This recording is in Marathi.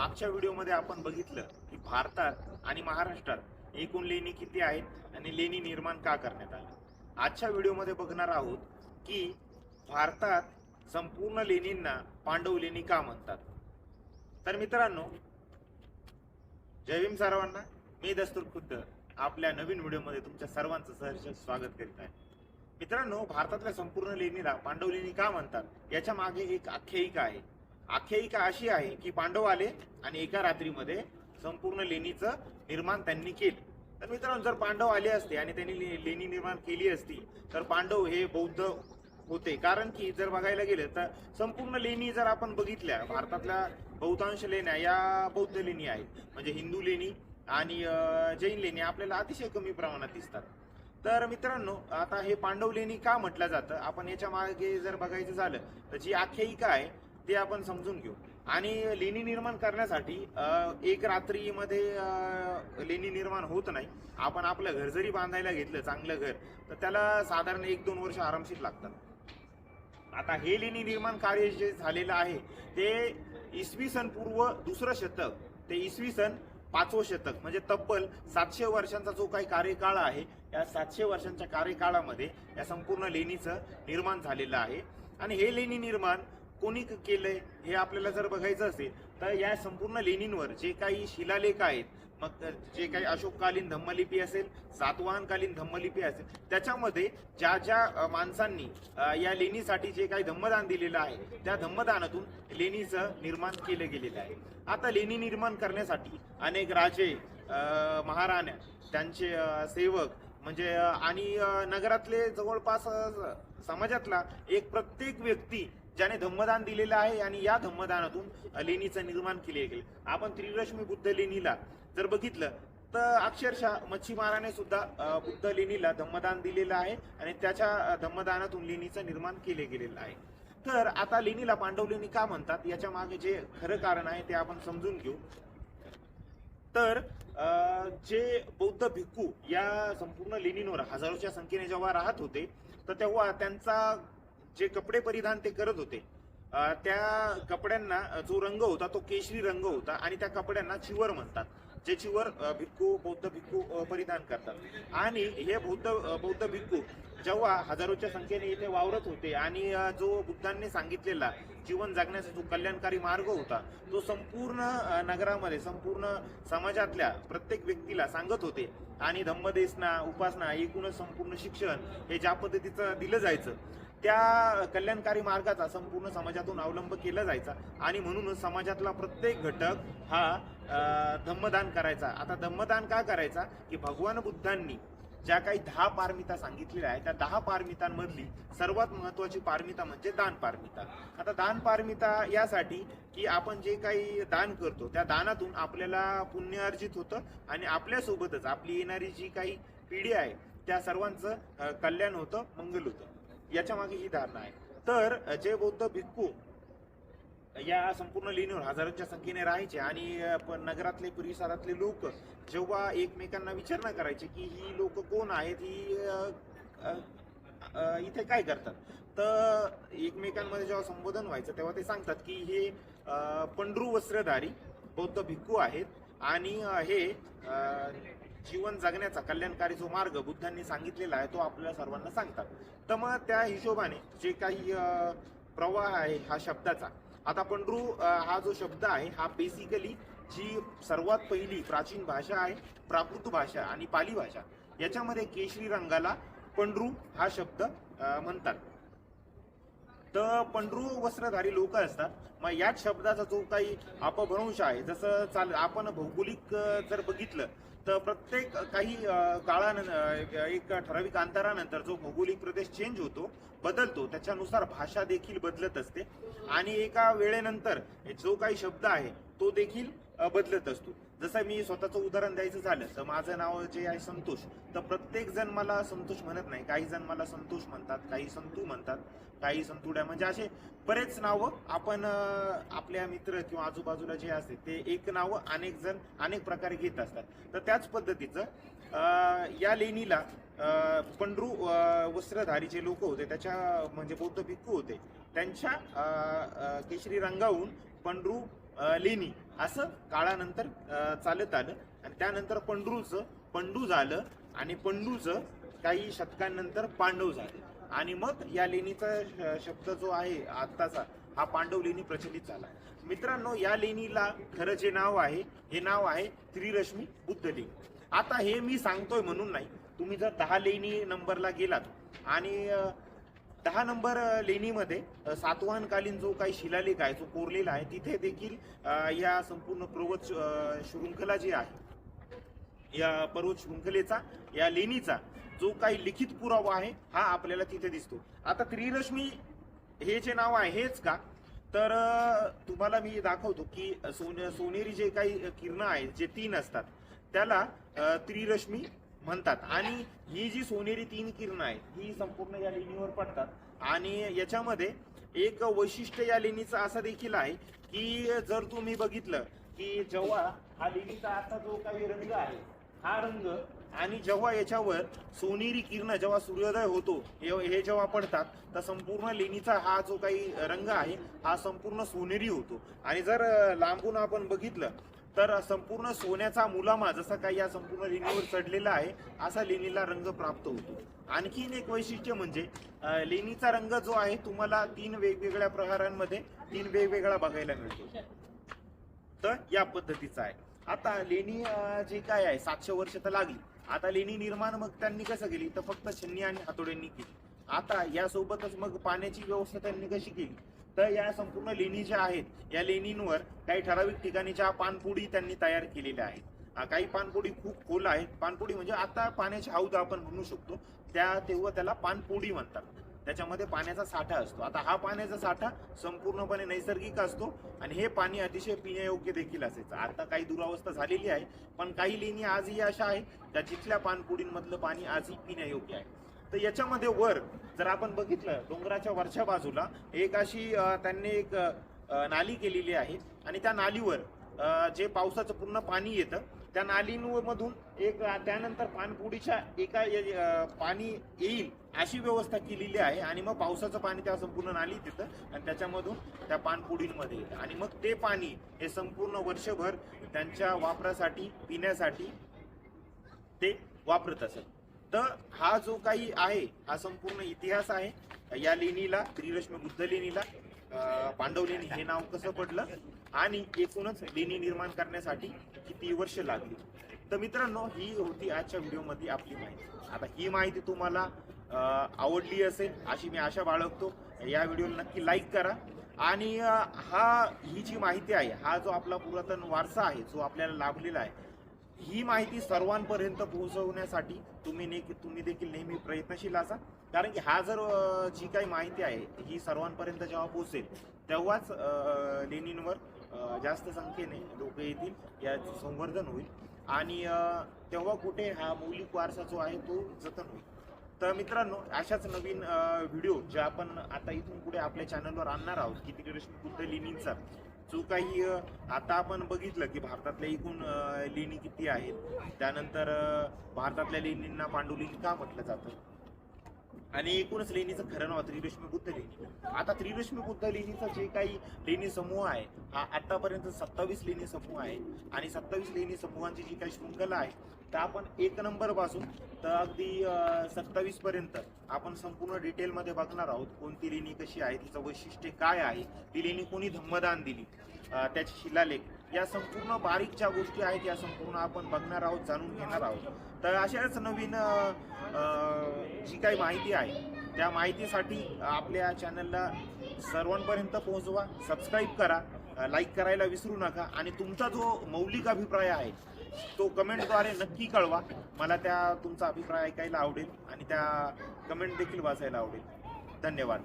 मागच्या व्हिडिओमध्ये आपण बघितलं की भारतात आणि महाराष्ट्रात एकूण लेणी किती आहेत आणि लेणी निर्माण का करण्यात आल्या आजच्या व्हिडिओमध्ये बघणार आहोत की भारतात संपूर्ण लेणींना पांडव लेणी का म्हणतात? तर मित्रांनो जयभीम सर्वांना. मी दस्तूर खुद्द. आपल्या नवीन व्हिडिओमध्ये तुमच्या सर्वांचं सहर्ष स्वागत करीत आहे. मित्रांनो भारतातल्या संपूर्ण लेणीला पांडव लेणी का म्हणतात? याच्या मागे एक आख्यायिका आहे. आख्यायिका अशी आहे की पांडव आले आणि एका रात्रीमध्ये संपूर्ण लेणीचं निर्माण त्यांनी केलं. तर मित्रांनो जर पांडव आले असते आणि त्यांनी ले- लेणी निर्माण केली असती तर पांडव हे बौद्ध होते. कारण की जर बघायला गेलं तर संपूर्ण लेणी जर आपण बघितल्या भारतातल्या बहुतांश लेण्या या बौद्ध लेणी आहेत. म्हणजे हिंदू लेणी आणि जैन लेणी आपल्याला अतिशय कमी प्रमाणात दिसतात. तर मित्रांनो आता हे पांडव लेणी का म्हटलं जातं? आपण याच्या मागे जर बघायचं झालं तर जी आख्यायिका आहे ते आपण समजून घेऊ. आणि लेणी निर्माण करण्यासाठी एक रात्रीमध्ये लेणी निर्माण होत नाही. आपण आपलं घर जरी बांधायला घेतलं चांगलं घर तर त्याला साधारण एक दोन वर्ष आरामशीर लागतात. आता हे लेणी निर्माण कार्य जे झालेलं आहे ते इसवी सन पूर्व दुसरं शतक ते इसवी सन पाचवं शतक म्हणजे तब्बल सातशे वर्षांचा जो काही कार्यकाळ आहे या सातशे वर्षांच्या कार्यकाळामध्ये या संपूर्ण लेणीचं निर्माण झालेलं आहे. आणि हे लेणी निर्माण कोणी केलंय हे आपल्याला जर बघायचं असेल तर या संपूर्ण लेणींवर जे काही शिलालेख आहेत मग जे काही अशोककालीन धम्मलिपी असेल सातवाहनकालीन धम्मलिपी असेल त्याच्यामध्ये ज्या ज्या माणसांनी या लेणीसाठी जे काही धम्मदान दिलेलं आहे त्या धम्मदानातून लेणीचं निर्माण केलं गेलेलं आहे. आता लेणी निर्माण करण्यासाठी अनेक राजे महाराण्या त्यांचे सेवक म्हणजे आणि नगरातले जवळपास समाजातला एक प्रत्येक व्यक्ती ज्याने धम्मदान दिलेलं आहे आणि या धम्मदानातून लेणीचं निर्माण केले गेले. आपण त्रिरश्मी बुद्ध लेणीला जर बघितलं तर अक्षरशः मच्छीमाराने सुद्धा बुद्ध लेणीला धम्मदान दिलेलं आहे आणि त्याच्या धम्मदानातून लेणीचं निर्माण केले गेलेलं आहे. तर आता लेणीला पांडव लेणी का म्हणतात? याच्या मागे जे खरं कारण आहे ते आपण समजून घेऊ. तर जे बौद्ध भिक्खू या संपूर्ण लेणींवर हजारोच्या संख्येने जेव्हा राहत होते तर तेव्हा त्यांचा जे कपडे परिधान ते करत होते त्या कपड्यांना जो रंग होता तो केशरी रंग होता आणि त्या कपड्यांना चिवर म्हणतात जे चिवर भिक्खू बौद्ध भिक्खू परिधान करतात. आणि हे बौद्ध बौद्ध भिक्खू जेव्हा हजारोच्या संख्येने इथे वावरत होते आणि जो बुद्धांनी सांगितलेला जीवन जगण्याचा जो कल्याणकारी मार्ग होता तो संपूर्ण नगरामध्ये संपूर्ण समाजातल्या प्रत्येक व्यक्तीला सांगत होते. आणि धम्मदेसना उपासना एकूणच संपूर्ण शिक्षण हे ज्या पद्धतीचं दिलं जायचं त्या कल्याणकारी मार्गाचा संपूर्ण समाजातून अवलंब केला जायचा. आणि म्हणूनच समाजातला प्रत्येक घटक हा धम्मदान करायचा. आता धम्मदान का करायचा? की भगवान बुद्धांनी ज्या काही दहा पारमिता सांगितलेल्या आहेत त्या दहा पारमितांमधली सर्वात महत्वाची पारमिता म्हणजे दान पारमिता. आता दान पारमिता यासाठी की आपण जे काही दान करतो त्या दानातून आपल्याला पुण्य अर्जित होतं आणि आपल्यासोबतच आपली येणारी जी काही पिढी आहे त्या सर्वांचं कल्याण होतं मंगल होतं. याच्या मागे ही धारणा आहे. तर जे बौद्ध भिक्खू या संपूर्ण लेणीवर हजारांच्या संख्येने राहायचे आणि नगरातले परिसरातले लोक जेव्हा एकमेकांना विचारणा करायचे की ही लोक कोण आहेत ही इथे काय करतात? तर एकमेकांमध्ये जेव्हा संबोधन व्हायचं तेव्हा ते सांगतात की हे पंडरू पंढरू वस्त्रधारी बौद्ध भिक्खू आहेत आणि हे जीवन जगण्याचा कल्याणकारी जो मार्ग बुद्धांनी सांगितलेला आहे तो आपल्याला सर्वांना सांगतात. तर मग त्या हिशोबाने जे काही प्रवाह आहे हा शब्दाचा. आता पंढरू हा जो शब्द आहे हा बेसिकली जी सर्वात पहिली प्राचीन भाषा आहे प्राकृत भाषा आणि पाली भाषा याच्यामध्ये केशरी रंगाला पंढरू हा शब्द म्हणतात. तर पंढरू वस्त्रधारी लोक असतात. मग याच शब्दाचा जो काही अपभ्रंश आहे जसं चाल आपण भौगोलिक जर बघितलं तर प्रत्येक काही काळानं काळानंतर एक ठराविक अंतरानंतर जो भौगोलिक प्रदेश चेंज होतो बदलतो त्याच्यानुसार भाषा देखील बदलत असते. आणि एका वेळेनंतर जो काही शब्द आहे तो देखील बदलत असतो. जसं मी स्वतःचं उदाहरण द्यायचं झालं तर माझं नाव जे आहे संतोष. तर प्रत्येक जण मला संतोष म्हणत नाही. काही जण मला संतोष म्हणतात काही संतू म्हणतात काही संतुड्या. म्हणजे असे बरेच नावं आपण आपल्या मित्र किंवा आजूबाजूला जे असते ते एक नावं अनेक जण अनेक प्रकारे घेत असतात. तर त्याच पद्धतीचं या लेणीला पंडरू वस्त्रधारीचे लोक होते त्याच्या म्हणजे बौद्ध भिक्खू होते त्यांच्या केशरी रंगाहून पंडरू लेणी असं काळानंतर चालत आलं. आणि त्यानंतर पंडरूचं पंडू झालं आणि पंडूचं काही शतकांनंतर पांडव झाले. आणि मग या लेणीचा श- शब्द जो आहे आत्ताचा हा पांडव लेणी प्रचलित झाला. मित्रांनो या लेणीला खरं जे नाव आहे हे नाव आहे त्रिरश्मी बुद्ध लेणी. आता हे मी सांगतोय म्हणून नाही. तुम्ही जर दहा लेणी नंबरला गेलात आणि दहा नंबर लेणीमध्ये सातवाहनकालीन जो काही शिलालेख आहे जो कोरलेला आहे तिथे देखील या संपूर्ण पर्वत शृंखला जी आहे या पर्वत शृंखलेचा या लेणीचा जो काही लिखित पुरावा आहे हा आपल्याला तिथे दिसतो. आता त्रिरश्मी हे जे नाव आहे हेच का? तर तुम्हाला मी दाखवतो की सोने सोनेरी जे काही किरण आहेत जे तीन असतात त्याला त्रिरश्मी म्हणतात. आणि ही जी सोनेरी तीन किरण आहेत ही संपूर्ण या लेणीवर पडतात. आणि याच्यामध्ये एक वैशिष्ट्य या लेणीचं असं देखील आहे की जर तुम्ही बघितलं की जेव्हा हा लेणीचा आता जो काही रंग आहे हा रंग आणि जेव्हा याच्यावर सोनेरी किरण जेव्हा सूर्योदय होतो हे जेव्हा पडतात तर संपूर्ण लेणीचा हा जो काही रंग आहे हा संपूर्ण सोनेरी होतो. आणि जर लांबून आपण बघितलं तर संपूर्ण सोन्याचा मुलामा जसा काही या संपूर्ण लेणीवर चढलेला आहे. असा लेणीला रंग प्राप्त होतो. आणखीन एक वैशिष्ट्य म्हणजे लेणीचा रंग जो आहे तुम्हाला तीन वेगवेगळ्या प्रकारांमध्ये तीन वेगवेगळा बघायला मिळतो. तर या पद्धतीचा आहे. आता लेणी जे काय आहे सातशे वर्ष तर लागली. आता लेणी निर्माण मग त्यांनी कसं केली? तर फक्त छन्नी आणि हातोड्यांनी केली. आता यासोबतच मग पाण्याची व्यवस्था त्यांनी कशी केली? तर या संपूर्ण लेणी ज्या आहेत या लेणींवर काही ठराविक ठिकाणी ज्या पानपुडी त्यांनी तयार केलेल्या आहेत. काही पानपुडी खूप खोल आहेत. पानपुडी म्हणजे आता पाण्याची हौद आपण म्हणू शकतो त्या तेव्हा त्याला पानपुडी म्हणतात. त्याच्यामध्ये पाण्याचा साठा असतो. आता हा पाण्याचा साठा संपूर्णपणे नैसर्गिक असतो आणि हे पाणी अतिशय पिण्यायोग्य देखील असायचं. आता काही दुरावस्था झालेली आहे पण काही लेणी आजही अशा आहे त्या जिथल्या पानपुडींमधलं पाणी आजही पिण्यायोग्य आहे. तर याच्यामध्ये वर जर आपण बघितलं डोंगराच्या वरच्या बाजूला एक अशी त्यांनी एक नाली केलेली आहे आणि त्या नालीवर जे पावसाचं पूर्ण पाणी येतं त्या नालींमधून एक त्यानंतर पानपुडीच्या एका पाणी येईल अशी व्यवस्था केलेली आहे आणि मग पावसाचं पाणी त्या संपूर्ण नालीत येतं आणि त्याच्यामधून त्या पानपुडींमध्ये येतं. आणि मग ते पाणी हे संपूर्ण वर्षभर त्यांच्या वापरासाठी पिण्यासाठी ते वापरत असत तर हा जो काही आहे हा संपूर्ण इतिहास आहे या लेणीला त्रिरश्मी बुद्ध लेणीला पांडव लेणी हे नाव कसं पडलं? आणि एकूणच लेणी निर्माण करण्यासाठी किती वर्ष लागली? तर मित्रांनो ही होती आजच्या व्हिडिओमध्ये आपली माहिती. आता ही माहिती तुम्हाला आवडली असेल अशी मी आशा बाळगतो. या व्हिडिओला नक्की लाईक करा. आणि हा ही जी माहिती आहे हा जो आपला पुरातन वारसा आहे जो आपल्याला लाभलेला आहे ही माहिती सर्वांपर्यंत पोहोचवण्यासाठी तुम्ही ने तुम्ही देखील नेहमी प्रयत्नशील असा कारण की हा जर जी काही माहिती आहे ही सर्वांपर्यंत जेव्हा पोहोचेल तेव्हाच लेणींवर जास्त संख्येने लोक येतील याचं संवर्धन होईल. आणि तेव्हा कुठे हा मौलिक वारसा जो आहे तो जतन होईल. तर मित्रांनो अशाच नवीन व्हिडिओ जे आपण आता इथून पुढे आपल्या चॅनलवर आणणार आहोत की त्रिरश्मी बुद्ध लेणींचा जो काही आता आपण बघितलं की भारतातल्या एकूण लेणी किती आहेत? त्यानंतर भारतातल्या लेणींना पांडुलेणी का म्हटलं जातं? आणि एकूणच लेणीचं खरं नाव त्रिरश्मी बुद्ध लेणी. आता त्रिरश्मी बुद्ध लेणीचा जे काही लेणी समूह आहे हा आतापर्यंत सत्तावीस लेणी समूह आहे. आणि सत्तावीस लेणी समूहांची जी काही शृंखला आहे तर आपण एक नंबरपासून तर अगदी सत्तावीस पर्यंत आपण संपूर्ण डिटेलमध्ये बघणार आहोत कोणती लेणी कशी आहे तिचं वैशिष्ट्य काय आहे ती लेणी कोणी धम्मदान दिली? त्याची त्याचे शिलालेख. या संपूर्ण बारीक ज्या गोष्टी आहेत या संपूर्ण आपण बघणार आहोत जाणून घेणार आहोत. तर अशाच नवीन जी काही माहिती आहे त्या माहितीसाठी आपल्या चॅनलला सर्वांपर्यंत पोहोचवा सबस्क्राईब करा लाईक करायला विसरू नका आणि तुमचा जो मौलिक अभिप्राय आहे तो कमेंटद्वारे नक्की कळवा. मला त्या तुमचा अभिप्राय ऐकायला आवडेल आणि त्या कमेंट देखील वाचायला आवडेल. धन्यवाद.